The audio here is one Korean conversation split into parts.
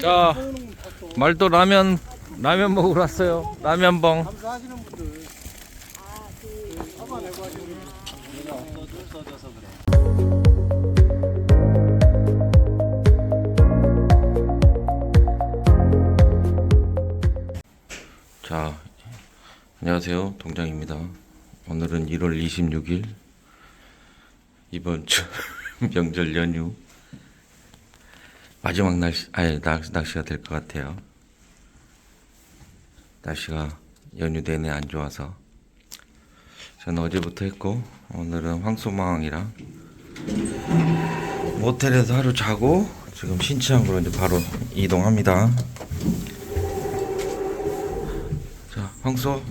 자, 말도 라면 라면 먹으러 왔어요. 라면봉. 자, 안녕하세요. 동장입니다. 오늘은 1월 26일 이번 주 명절 연휴 마지막 날씨 아니 낚, 낚시가 될 것 같아요. 날씨가 연휴 내내 안 좋아서 저는 어제부터 했고 오늘은 황소망이랑 모텔에서 하루 자고 지금 신치항으로 이제 바로 이동합니다. 자, 황소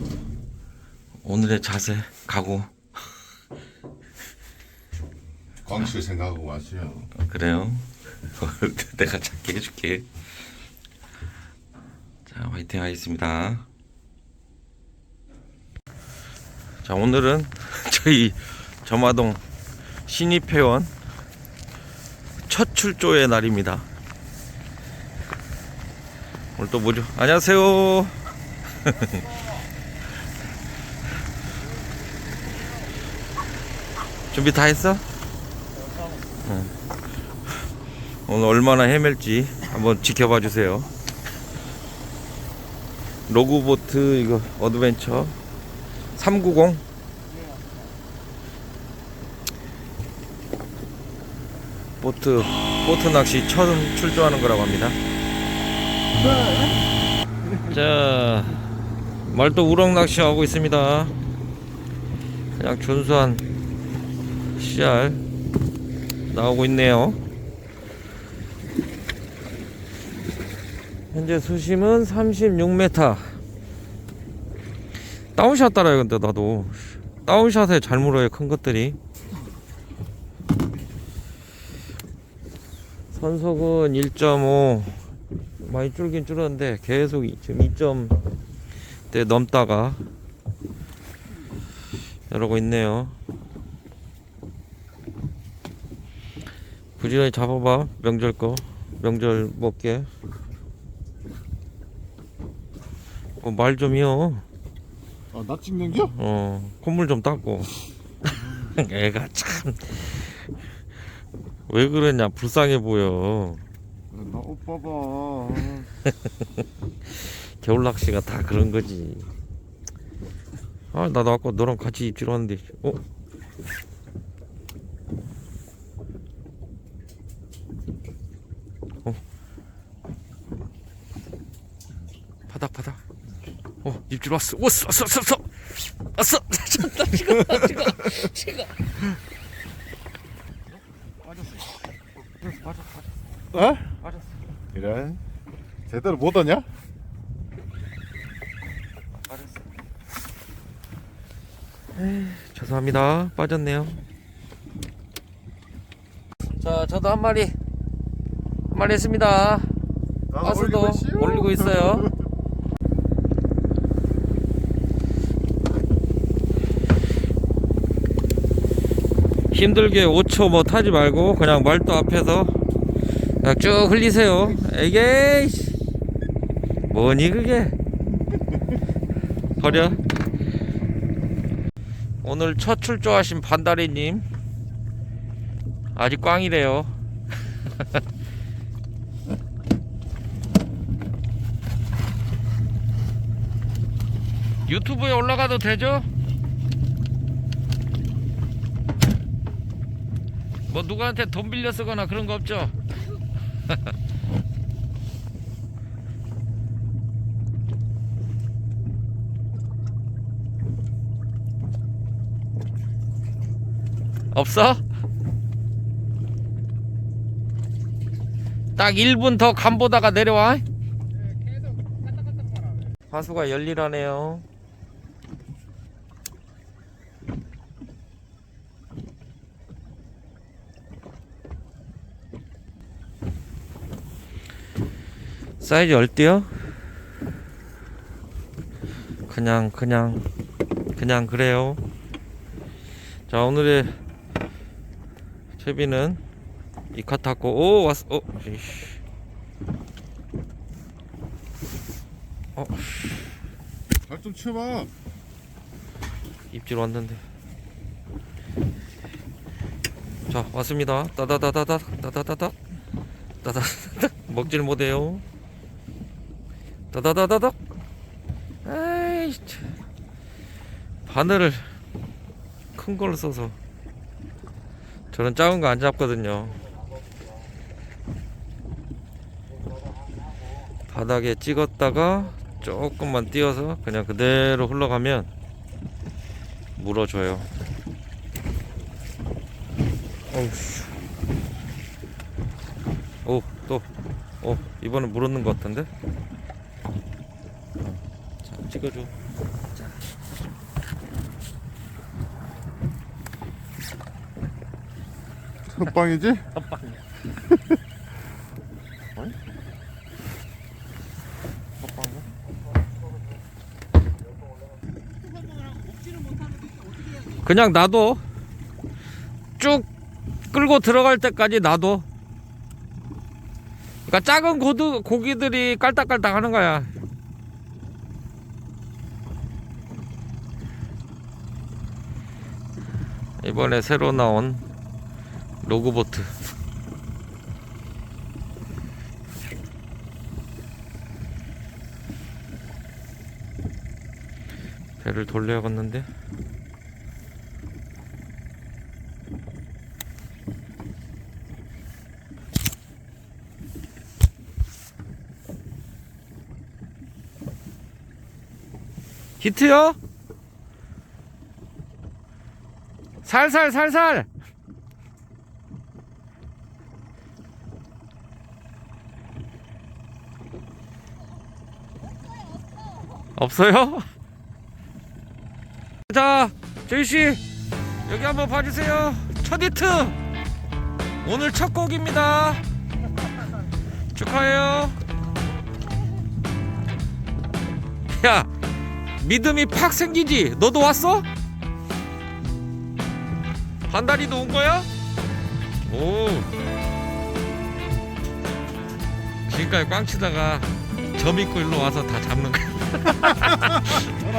오늘의 자세 각오 광실 생각하고 왔어요. 어, 그래요? 내가 찾게 해줄게. 자, 화이팅 하겠습니다. 자, 오늘은 저희 점화동 신입회원 첫 출조의 날입니다. 오늘 또 뭐죠? 안녕하세요. 준비 다 했어? 오늘 얼마나 헤맬지 한번 지켜봐 주세요. 로그보트 이거 어드벤처 390 보트 보트 낚시 처음 출조하는 거라고 합니다. 자 말도 우럭 낚시 하고 있습니다. 그냥 준수한 씨알 나오고 있네요. 현재 수심은 36m. 다운샷 따라요, 근데 나도. 다운샷에 잘 물어요, 큰 것들이. 선속은 1.5. 많이 줄긴 줄었는데, 계속 이- 지금 2점대 넘다가 이러고 있네요. 부지런히 잡아봐, 명절 거. 명절 먹게. 어, 말 좀이요. 아, 나 찍는겨? 어, 콧물 좀 닦고. 애가 참. 왜 그러냐, 불쌍해 보여. 나 오빠 봐 겨울 낚시가 다 그런 거지. 아, 나도 아까 너랑 같이 입질 왔는데, 어? 어? 바닥, 바닥. 어, 입질 왔어. 왔어, 왔어, 왔어, 왔어. 왔어. 나 지금, 나 지금, 지금. 어? 빠졌어. 이런 제대로 못 하냐? 빠졌어. 죄송합니다. 빠졌네요. 자, 저도 한 마리 한 마리 했습니다. 가스도 올리고 있어요. 힘들게 5초 뭐 타지 말고 그냥 말도 앞에서 그냥 쭉 흘리세요. 에게이 뭐니 그게 버려. 오늘 첫 출조하신 반다리님 아직 꽝이래요. 유튜브에 올라가도 되죠? 뭐 누구한테 돈 빌려 쓰거나 그런 거 없죠? 없어? 딱 1분 더 간보다가 내려와. 화수가 열일하네요. 사이즈 얼띠요? 그냥 그냥 그냥 그래요. 자 오늘의 채비는 이카 탔고 오 왔어 어 이씨. 어, 발좀 치워봐. 입질 왔는데. 자, 왔습니다. 따다다다다, 따다다다, 따다다다. 먹질 못해요. 에이, 참. 바늘을 큰 걸로 써서 저는 작은 거 안 잡거든요. 바닥에 찍었다가 조금만 띄어서 그냥 그대로 흘러가면 물어줘요. 어우씨. 오, 또. 어, 이번엔 물었는 것 같은데? 어, 자, 찍어줘. 첫 방이지? 그냥 놔둬. 쭉 끌고 들어갈 때까지 놔둬. 그러니까 작은 고드, 고기들이 깔딱깔딱 하는 거야. 이번에 새로 나온 로그보트. 배를 돌려야겠는데? 히트요? 살살 살살. 없어요? 자 제이씨 여기 한번 봐주세요. 첫 히트. 오늘 첫 곡입니다. 축하해요. 야 믿음이 팍 생기지. 너도 왔어? 반다리도 온 거야? 오 지금까지 꽝 치다가 점 있고 일로 와서 다 잡는 거야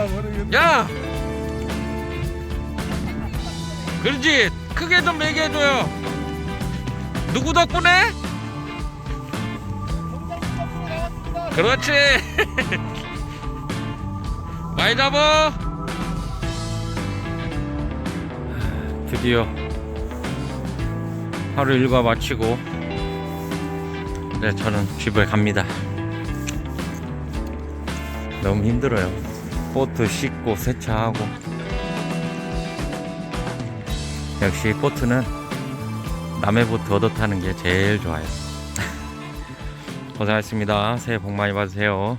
모르겠네. 야! 그렇지 크게 좀 얘기해줘요 누구 덕분에? 그렇지 많이 잡아 드디어 하루 일과 마치고 네 저는 집에 갑니다. 너무 힘들어요. 보트 씻고 세차하고. 역시 보트는 남의 보트 얻어 타는 게 제일 좋아요. 고생하셨습니다. 새해 복 많이 받으세요